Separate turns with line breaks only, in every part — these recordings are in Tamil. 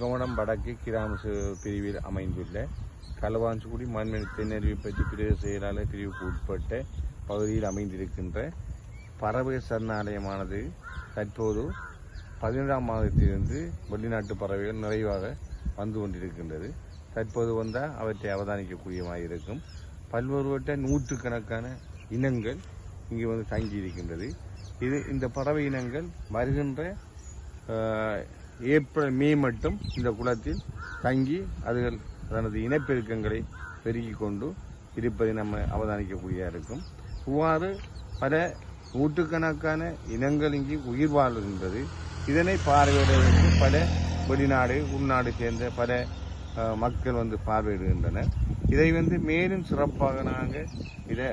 கவனம் வடக்கு கிராம பிரிவில் அமைந்துள்ள களவாஞ்சிக்குடி மண்மணி தென்னறிவு பற்றி பிரதேச செயலாளர் பிரிவுக்கு உட்பட்ட பகுதியில் அமைந்திருக்கின்ற பறவை சரணாலயமானது தற்போது பதினேழாம் மாதத்திலிருந்து வெளிநாட்டு பறவைகள் நிறைவாக வந்து கொண்டிருக்கின்றது. தற்போது வந்தால் அவற்றை அவதானிக்கக்கூடியமாக இருக்கும். பல்வேறுபட்ட நூற்றுக்கணக்கான இனங்கள் இங்கே வந்து தங்கி இருக்கின்றது இது இந்த பறவை இனங்கள் வருகின்ற ஏப்ரல் மே மட்டும் இந்த குளத்தில் தங்கி அதுகள் தனது இனப்பெருக்கங்களை பெருக்கிக் கொண்டு இருப்பதை நம்ம அவதானிக்கக்கூடியதாக இருக்கும். இவ்வாறு பல நூற்றுக்கணக்கான இனங்கள் இங்கு உயிர் வாழ்கின்றது. இதனை பார்வையிடுவதற்கு பல வெளிநாடு உள்நாடு சேர்ந்த பல மக்கள் வந்து பார்வையிடுகின்றனர். இதை வந்து மேலும் சிறப்பாக நாங்கள் இதை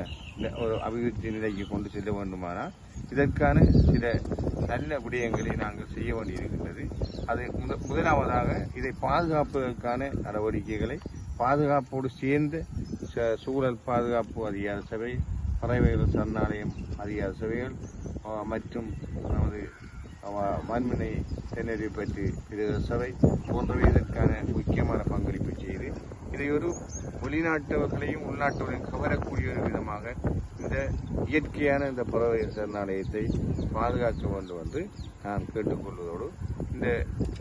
ஒரு அபிவிருத்தி நிலைக்கு கொண்டு செல்ல வேண்டுமானால் இதற்கான சில நல்ல விடயங்களை நாங்கள் செய்ய வேண்டியிருக்கின்றது. அது முத முதலாவதாக இதை பாதுகாப்பதற்கான நடவடிக்கைகளை பாதுகாப்போடு சேர்ந்து ச- சூழல் பாதுகாப்பு அதிகார சபை பறவைகள் சரணாலயம் அதிகார சபைகள் மற்றும் நமது மண்மனை தென்னறி பற்றி பிரதேச சபை போன்றவை இதற்கான முக்கியமான பங்களிப்பு செய்து இதை ஒரு வெளிநாட்டவர்களையும் உள்நாட்டவர்களையும் கவரக்கூடிய ஒரு விதமாக இந்த இயற்கையான இந்த பறவை சரணாலயத்தை பாதுகாக்க வேண்டும் என்று நான் கேட்டுக்கொள்வதோடு இந்த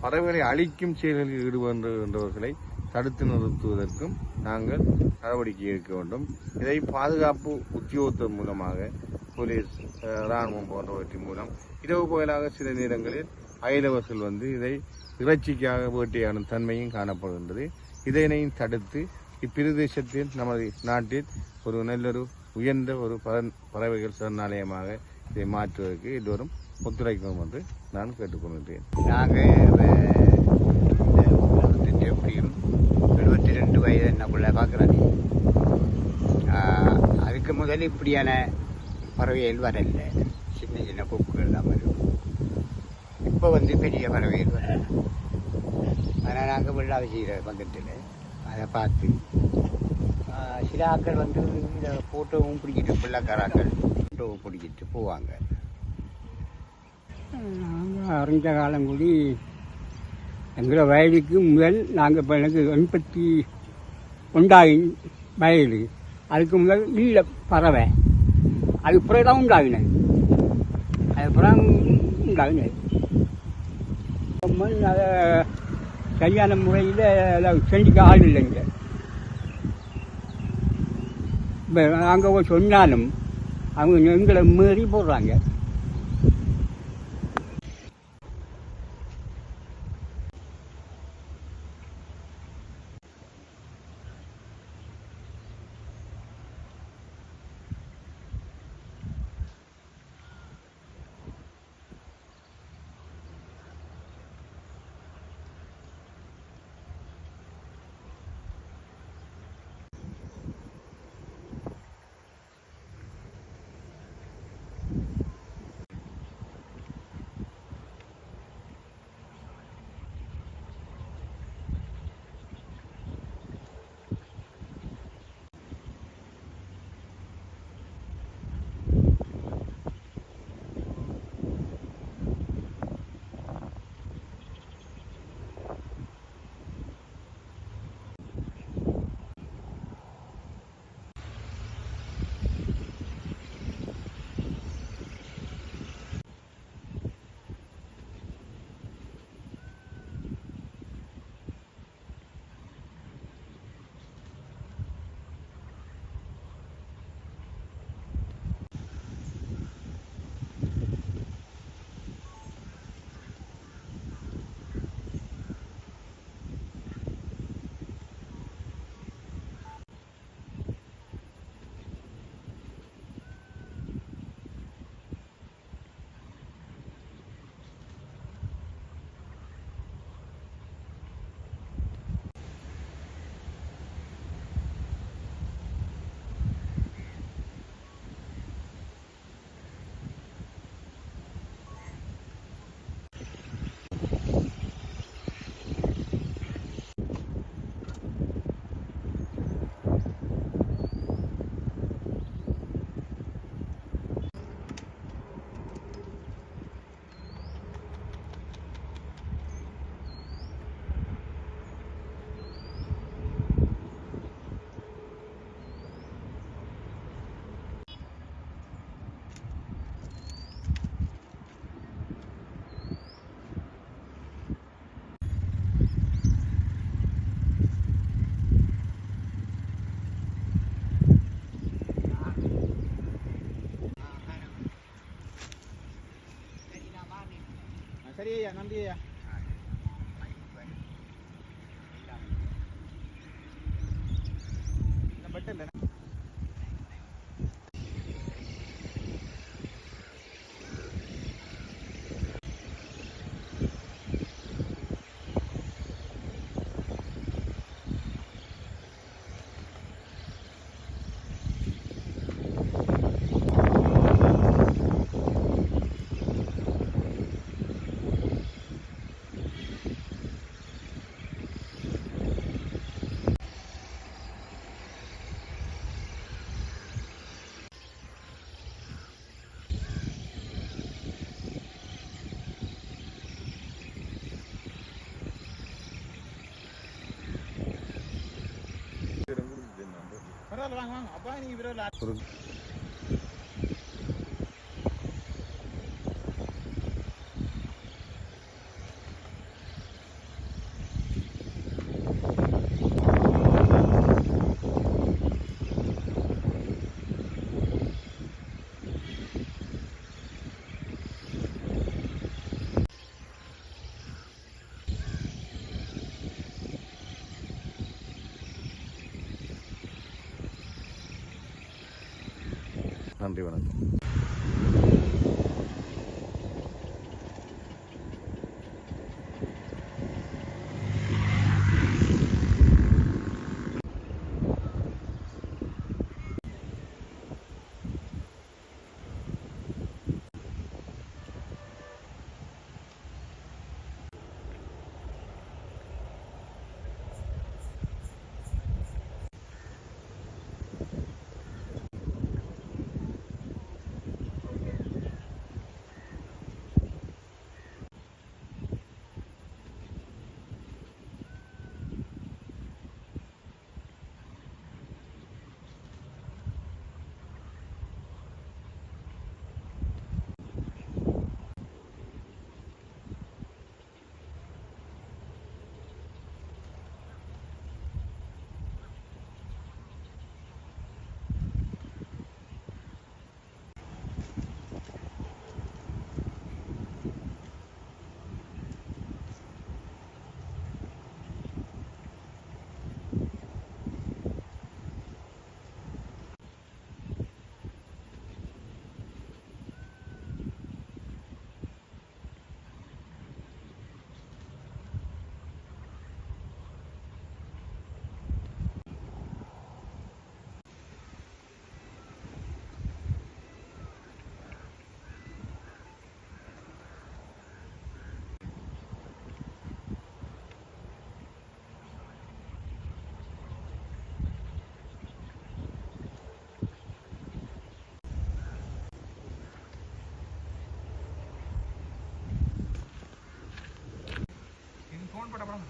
பறவைகளை அழிக்கும் செயல்களில் ஈடுபடுகின்றவர்களை தடுத்து நிறுத்துவதற்கும் நாங்கள் நடவடிக்கை எடுக்க வேண்டும். இதை பாதுகாப்பு உத்தியோகத்தின் மூலமாக போலீஸ் இராணுவம் ராணுவம் போன்றவற்றின் மூலம் இரவு பகலாக சில நேரங்களில் அயலவர்கள் வந்து இதை இறைச்சிக்காக வேட்டையாடும் தன்மையும் காணப்படுகின்றது. இதனையும் தடுத்து இப்பிரதேசத்தில் நமது நாட்டில் ஒரு நல்லொரு உயர்ந்த ஒரு பறன்- பறவைகள் சரணாலயமாக இதை மாற்றுவதற்கு எல்லோரும் ஒத்துழைக்கும் என்று நான் கேட்டுக்கொள்கின்றேன்.
நாங்கள் இந்த எப்படியும் எழுபத்தி ரெண்டு வயது என்னக்குள்ள பார்க்குறேன் அதுக்கு முதல் இப்படியான பறவைகள் வரல சின்ன சின்ன கொக்குகள் தான் வரும். இப்போ வந்து பெரிய பறவைகள் வரல ஆனால் நாங்கள் வெள்ளாவை செய்கிற பக்கத்தில். அதை பார்த்து சிலாக்கள் சில வந்து இதை ஃபோட்டோவும் பிடிக்கிட்டு பிள்ளைக்காராக்கள் ஃபோட்டோவும் பிடிக்கிட்டு போவாங்க.
நாங்கள் அறிஞ்ச காலம் கூடி எங்களை வயலுக்கு முதல் நாங்கள் இப்போ எனக்கு எண்பத்தி உண்டாகி வயது அதுக்கு முதல் இல்லை பறவை. அது பிறகு தான் உண்டாகினது அது அப்புறம் உண்டாகினது அதை சரியான முறையில் அதை செஞ்சுக்க ஆள் இல்லைங்க இப்போ நாங்கள் சொன்னாலும் அவங்க எங்களை மீறி போடுறாங்க తెలియదు
ஒரு நன்றி வணக்கம்.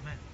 mà.